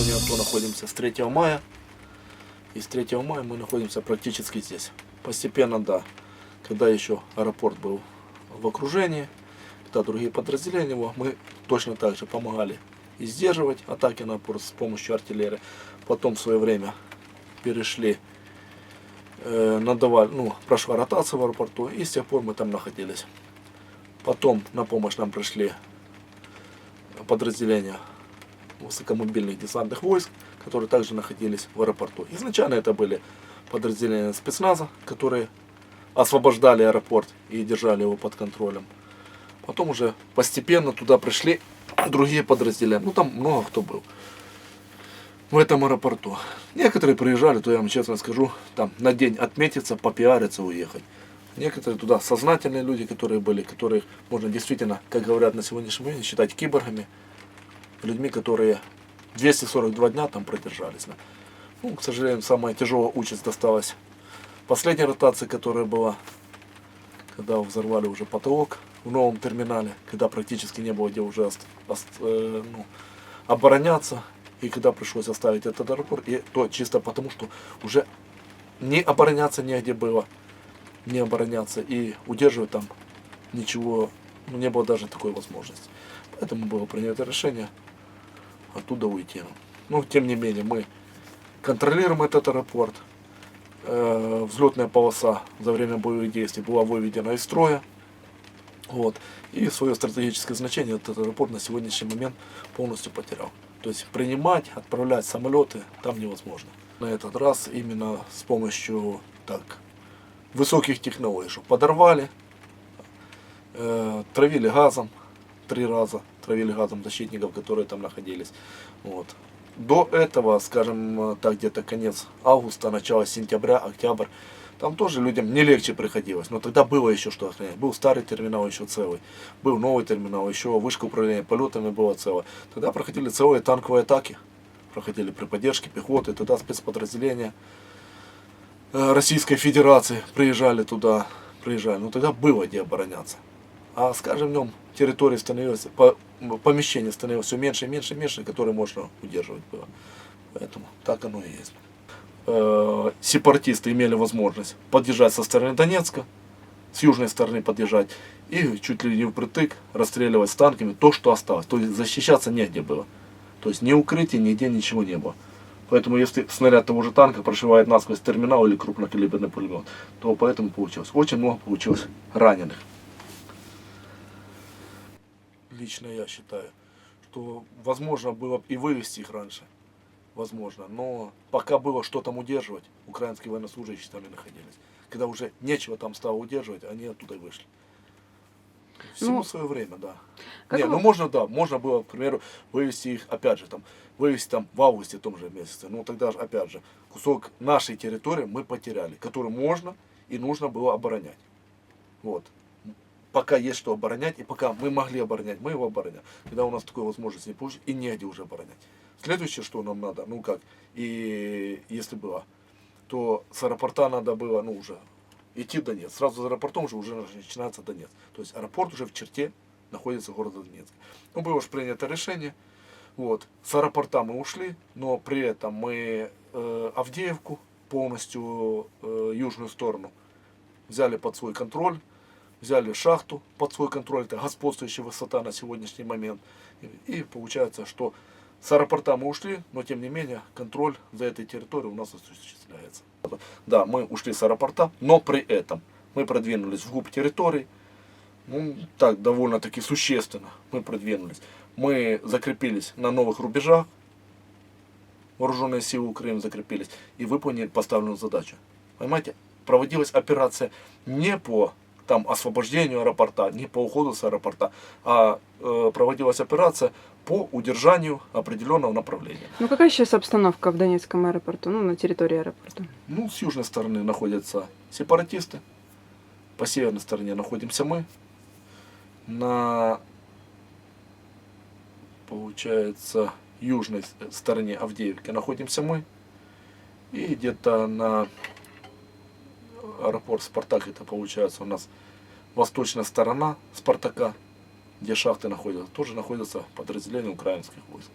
зоне АТО находимся с 3 мая. И с 3 мая мы находимся практически здесь. Постепенно, да, когда еще аэропорт был в окружении, когда другие подразделения его, мы точно так же помогали и сдерживать атаки на аэропорт с помощью артиллерии. Потом в свое время перешли, э, надавали, ну, прошла ротация в аэропорту, и с тех пор мы там находились. Потом на помощь нам пришли подразделения высокомобильных десантных войск, которые также находились в аэропорту. Изначально это были подразделения спецназа, которые освобождали аэропорт и держали его под контролем. Потом уже постепенно туда пришли другие подразделения. Ну там много кто был в этом аэропорту. Некоторые приезжали, то я вам честно скажу, там на день отметиться, попиариться, уехать. Некоторые туда сознательные люди, которые были, которых можно действительно, как говорят на сегодняшний момент, считать киборгами, людьми, которые 242 дня там продержались. да. Ну, к сожалению, самая тяжелая участь досталась последней ротации, которая была, когда взорвали уже потолок в новом терминале, когда практически не было где уже ост- ост- э, ну, обороняться, и когда пришлось оставить этот аэропорт, и то чисто потому, что уже не обороняться негде было, не обороняться и удерживать там ничего, ну, не было даже такой возможности. Поэтому было принято решение оттуда уйти. Но тем не менее мы контролируем этот аэропорт. Э, взлетная полоса за время боевых действий была выведена из строя. Вот. И свое стратегическое значение этот аэропорт на сегодняшний момент полностью потерял. То есть принимать, отправлять самолеты там невозможно. На этот раз именно с помощью так, высоких технологий, что подорвали, э, травили газом три раза, травили газом защитников, которые там находились. Вот. До этого, скажем э, так, где-то конец августа, начало сентября, октябрь, там тоже людям не легче приходилось, но тогда было еще что охранять. Был старый терминал еще целый, был новый терминал, еще вышка управления полетами была целая. Тогда проходили целые танковые атаки, проходили при поддержке пехоты, тогда спецподразделения э, Российской Федерации приезжали туда, приезжали. Но тогда было где обороняться. А с каждым днем территории становилось, по, помещений становилось все меньше и меньше и меньше, которые можно удерживать было. Поэтому так оно и есть. Э, сепаратисты имели возможность подъезжать со стороны Донецка, с южной стороны подъезжать и чуть ли не впритык расстреливать с танками то, что осталось. То есть защищаться негде было. То есть ни укрытия, нигде ничего не было. Поэтому если снаряд того же танка прошивает насквозь терминал или крупнокалиберный пулемет, то поэтому получилось. Очень много получилось раненых. Лично я считаю, что возможно было бы и вывести их раньше. Возможно. Но пока было что там удерживать, украинские военнослужащие там и находились. Когда уже нечего там стало удерживать, они оттуда и вышли. Всему Ну, свое время, да. Не, вы- ну можно, да, можно было, к примеру, вывести их, опять же, там, вывести там в августе том же месяце. Ну тогда же, опять же, кусок нашей территории мы потеряли, который можно и нужно было оборонять. Вот. Пока есть что оборонять, и пока мы могли оборонять, мы его обороняем. Когда у нас такой возможности не получится, и негде уже оборонять. Следующее, что нам надо, ну как, и если было, то с аэропорта надо было, ну уже, идти в Донецк. Сразу за аэропортом уже, уже начинается Донецк. То есть аэропорт уже в черте находится города Донецк. Ну, было уж принято решение. Вот. С аэропорта мы ушли, но при этом мы э, Авдеевку, полностью э, южную сторону, взяли под свой контроль, взяли шахту под свой контроль, это господствующая высота на сегодняшний момент. И, получается, что с аэропорта мы ушли, но тем не менее контроль за этой территорией у нас осуществляется. Да, мы ушли с аэропорта, но при этом мы продвинулись вглубь территории, ну, так, довольно-таки существенно мы продвинулись. Мы закрепились на новых рубежах, вооруженные силы Украины закрепились и выполнили поставленную задачу. Понимаете, проводилась операция не по там, освобождению аэропорта, не по уходу с аэропорта, а э, проводилась операция по удержанию определенного направления. Ну какая сейчас обстановка в Донецком аэропорту, ну на территории аэропорта? Ну, с южной стороны находятся сепаратисты, по северной стороне находимся мы. На, получается, южной стороне Авдеевки находимся мы. И где-то на аэропорт Спартак, это получается у нас восточная сторона Спартака, где шахты находятся, тоже находятся подразделения украинских войск.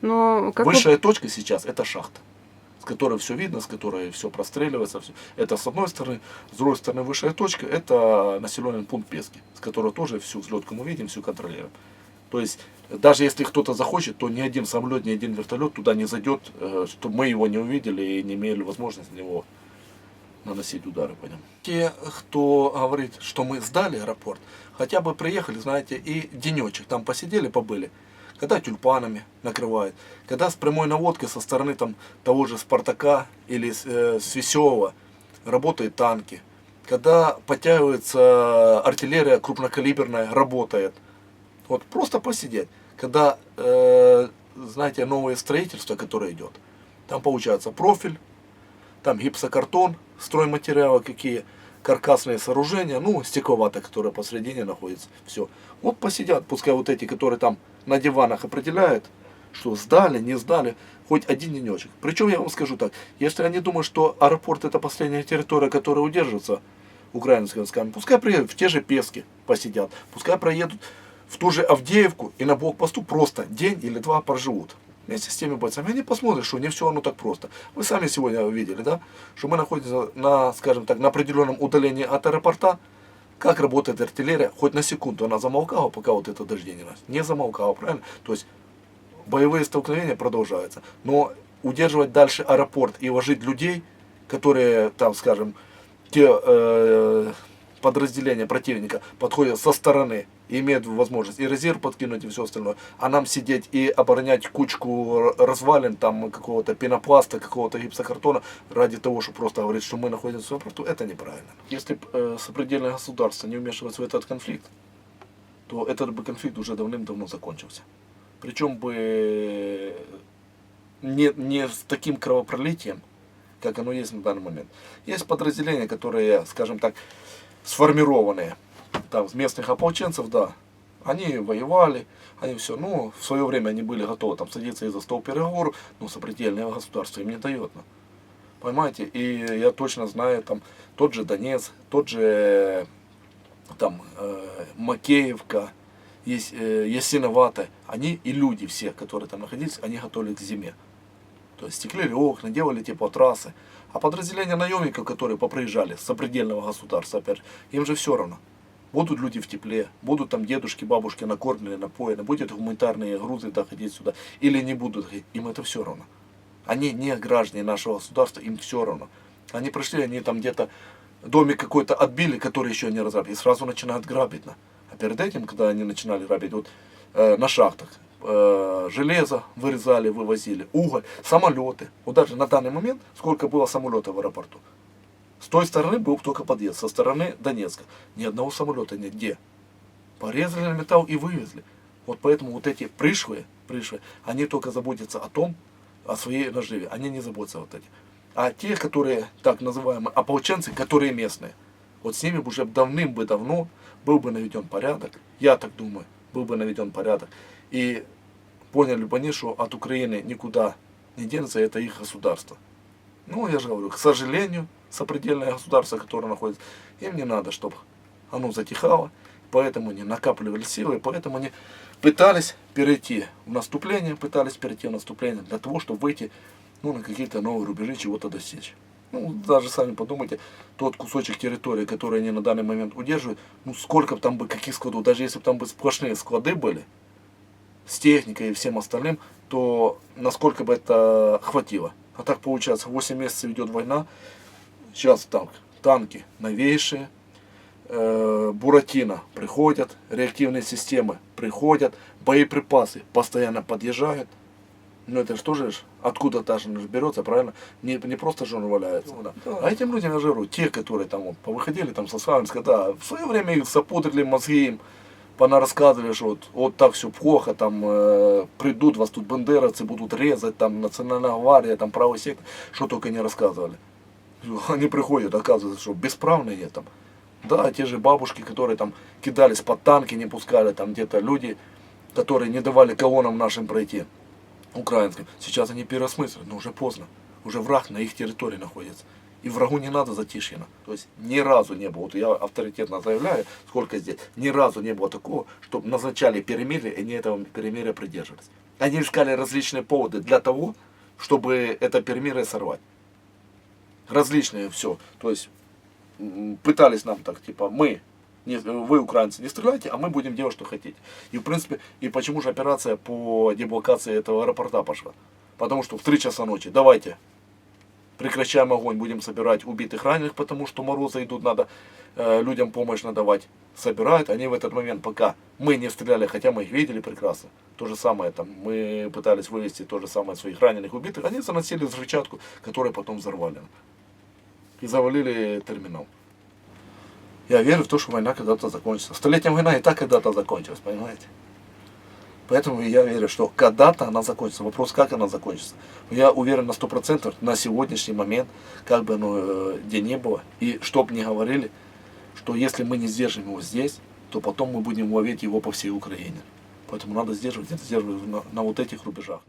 Но как вы- Высшая точка сейчас это шахта, с которой все видно, с которой все простреливается. всё. Это с одной стороны. С другой стороны, высшая точка это населенный пункт Пески, с которого тоже всю взлетку мы видим, всю контролируем. То есть, даже если кто-то захочет, то ни один самолет, ни один вертолет туда не зайдет, э, чтобы мы его не увидели и не имели возможности на него наносить удары по нему. Те, кто говорит, что мы сдали аэропорт, хотя бы приехали, знаете, и денечек там посидели, побыли. Когда тюльпанами накрывает, когда с прямой наводкой со стороны там того же Спартака или э, с Веселого работают танки, когда подтягивается артиллерия крупнокалиберная, работает. Вот просто посидеть. Когда, э, знаете, новое строительство, которое идет, там получается профиль, гипсокартон, стройматериалы какие, каркасные сооружения, ну, стекловата, которая посредине находится, все. Вот посидят, пускай вот эти, которые там на диванах определяют, что сдали, не сдали, хоть один денечек. Причем я вам скажу так, если они думают, что аэропорт это последняя территория, которая удержится украинскими войсками, пускай приедут в те же Пески, посидят, пускай проедут в ту же Авдеевку и на блокпосту просто день или два проживут. Вместе с теми бойцами. Они посмотрят, что не все оно так просто. Вы сами сегодня увидели, да? Что мы находимся на, скажем так, на определенном удалении от аэропорта. Как работает артиллерия? Хоть на секунду она замолкала, пока вот это дождение нас. Не замолкала, правильно? То есть боевые столкновения продолжаются. Но удерживать дальше аэропорт и ложить людей, которые там, скажем, те э, подразделения противника подходят со стороны имеют возможность и резерв подкинуть и все остальное, а нам сидеть и оборонять кучку развалин там какого-то пенопласта, какого-то гипсокартона ради того, чтобы просто говорить, что мы находимся в аэропорту, это неправильно. Если бы э, сопредельное государство не вмешивалось в этот конфликт, то этот бы конфликт уже давным-давно закончился. Причем бы не, не с таким кровопролитием, как оно есть на данный момент. Есть подразделения, которые, скажем так, сформированные, там, местных ополченцев, да, они воевали, они все, ну, в свое время они были готовы там садиться и за стол переговоров, но сопредельное государство им не дает. Ну. Понимаете? И я точно знаю, там, тот же Донец, тот же, там, э, Макеевка, Ес- э, Ясиновата, они и люди все, которые там находились, они готовили к зиме. То есть стеклили окна, делали теплотрассы. А подразделения наемников, которые поприезжали с сопредельного государства, опять им же все равно. Будут люди в тепле, будут там дедушки, бабушки накормлены, напоены, будут гуманитарные грузы доходить сюда, или не будут, им это все равно. Они не граждане нашего государства, им все равно. Они пришли, они там где-то домик какой-то отбили, который еще не разобрали, и сразу начинают грабить. А перед этим, когда они начинали грабить, вот э, на шахтах, э, железо вырезали, вывозили, уголь, самолеты. Вот даже на данный момент, сколько было самолетов в аэропорту. Той стороны был только подъезд, со стороны Донецка. Ни одного самолета нет. Где? Порезали металл и вывезли. Вот поэтому вот эти пришлые, пришлые, они только заботятся о том, о своей наживе. Они не заботятся вот эти. А те, которые, так называемые ополченцы, которые местные, вот с ними бы уже давным бы давно был бы наведен порядок. Я так думаю, был бы наведен порядок. И поняли бы они, что от Украины никуда не денется, это их государство. Ну, я же говорю, к сожалению, сопредельное государство, которое находится, им не надо, чтобы оно затихало, поэтому они накапливали силы, поэтому они пытались перейти в наступление, пытались перейти в наступление для того, чтобы выйти ну, на какие-то новые рубежи, чего-то достичь. Ну, даже сами подумайте, тот кусочек территории, который они на данный момент удерживают, ну, сколько бы там бы, каких складов, даже если бы там бы сплошные склады были, с техникой и всем остальным, то насколько бы это хватило. А так получается, 8 месяцев идет война, сейчас так, танки новейшие, э, Буратино приходят, реактивные системы приходят, боеприпасы постоянно подъезжают. Ну это же тоже ж откуда-то же берется, правильно? Не, не просто же он валяется. да. А этим людям я же говорю, те, которые там вот, повыходили там со Славянска, да, в свое время их запудрили мозги им, понарассказывали, что вот, вот так все плохо, там э, придут, вас тут бандеровцы будут резать, там национальная гвардия, там правый сектор, что только не рассказывали. Они приходят, оказывается, что бесправные там. Да, те же бабушки, которые там кидались под танки, не пускали, там где-то люди, которые не давали колоннам нашим пройти, украинским. Сейчас они переосмысливают, но уже поздно. Уже враг на их территории находится. И врагу не надо затишьено. То есть ни разу не было, вот я авторитетно заявляю, сколько здесь, ни разу не было такого, чтобы назначали перемирие, и они этого перемирия придерживались. Они искали различные поводы для того, чтобы это перемирие сорвать. Различные все. То есть пытались нам так, типа, мы, не, вы, украинцы, не стреляйте, а мы будем делать, что хотите. И, в принципе, и почему же операция по деблокации этого аэропорта пошла? Потому что в 3 часа ночи, давайте, прекращаем огонь, будем собирать убитых, раненых, потому что морозы идут, надо э, людям помощь надавать. Собирают, они в этот момент, пока мы не стреляли, хотя мы их видели прекрасно, то же самое, там, мы пытались вывести то же самое своих раненых, убитых, они заносили взрывчатку, которую потом взорвали. И завалили терминал. Я верю в то, что война когда-то закончится. Столетняя война и так когда-то закончилась, понимаете? Поэтому я верю, что когда-то она закончится. Вопрос, как она закончится. Я уверен на 100% на сегодняшний момент, как бы оно э, где не было, и что бы ни говорили, что если мы не сдержим его здесь, то потом мы будем ловить его по всей Украине. Поэтому надо сдерживать, это сдерживать на, на вот этих рубежах.